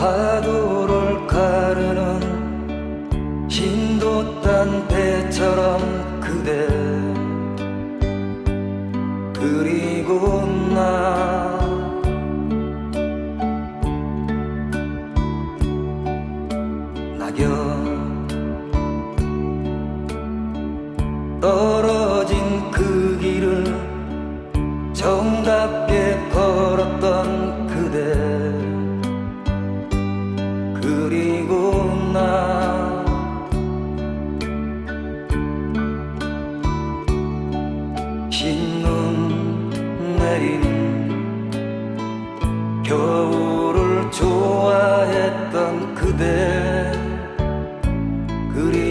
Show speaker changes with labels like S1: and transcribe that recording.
S1: 파도를 가르는 딴 배처럼 그대. 그리고 나 낙엽 떨어진 그 길을 정답게 그리고 나 겨울을 좋아했던 그대 그리